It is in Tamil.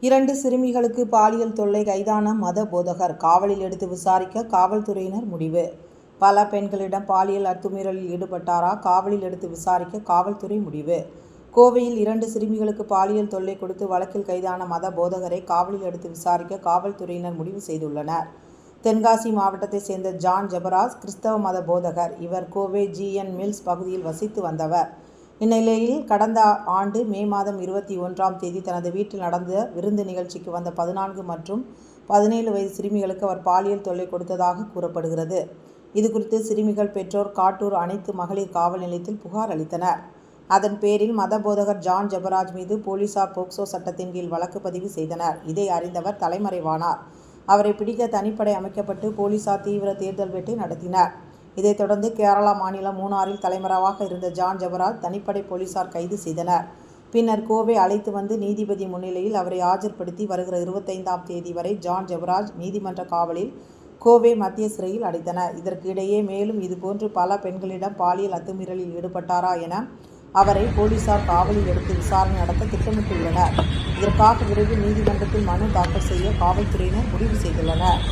இரண்டு சிறுமிகளுக்கு பாலியல் தொல்லை கைதான மத போதகர். காவலில் எடுத்து விசாரிக்க காவல்துறையினர் முடிவு. பல பெண்களிடம் பாலியல் அத்துமீறலில் ஈடுபட்டாரா? காவலில் எடுத்து விசாரிக்க காவல்துறை முடிவு. கோவையில் இரண்டு சிறுமிகளுக்கு பாலியல் தொல்லை கொடுத்து வழக்கில் கைதான மத போதகரை காவலில் எடுத்து விசாரிக்க காவல்துறையினர் முடிவு செய்துள்ளனர். தென்காசி மாவட்டத்தைச் சேர்ந்த ஜான் ஜெபராஜ் கிறிஸ்தவ மத போதகர். இவர் கோவை ஜிஎன் மில்ஸ் பகுதியில் வசித்து வந்தவர். இந்நிலையில் கடந்த ஆண்டு மே மாதம் இருபத்தி ஒன்றாம் தேதி தனது வீட்டில் நடந்த விருந்து நிகழ்ச்சிக்கு வந்த பதினான்கு மற்றும் பதினேழு வயது சிறுமிகளுக்கு அவர் பாலியல் தொல்லை கொடுத்ததாக கூறப்படுகிறது. இதுகுறித்து சிறுமிகள் பெற்றோர் காட்டூர் அனைத்து மகளிர் காவல் நிலையத்தில் புகார் அளித்தனர். அதன் பேரில் மதபோதகர் ஜான் ஜெபராஜ் மீது போலீசார் போக்சோ சட்டத்தின் கீழ் வழக்கு பதிவு செய்தனர். இதை அறிந்தவர் தலைமறைவானார். அவரை பிடிக்க தனிப்படை அமைக்கப்பட்டு போலீசார் தீவிர தேர்தல் வேட்டை நடத்தினர். இதைத் தொடர்ந்து கேரளா மாநிலம் மூணாறில் தலைமறைவாக இருந்த ஜான் ஜபரால் தனிப்படை போலீசார் கைது செய்தனர். பின்னர் கோவை அழைத்து வந்து நீதிபதி முன்னிலையில் அவரை ஆஜர்படுத்தி வருகிற இருபத்தைந்தாம் தேதி வரை ஜான் ஜெபராஜ் நீதிமன்ற காவலில் கோவை மத்திய சிறையில் அடைத்தனர். இதற்கு இடையே மேலும் இதுபோன்று பல பெண்களிடம் பாலியல் அத்துமீறலில் ஈடுபட்டாரா என அவரை போலீசார் காவலில் எடுத்து விசாரணை நடத்த திட்டமிட்டுள்ளனர். இதற்காக விரைவில் நீதிமன்றத்தில் மனு தாக்கல் செய்ய காவல்துறையினர் முடிவு செய்துள்ளனர்.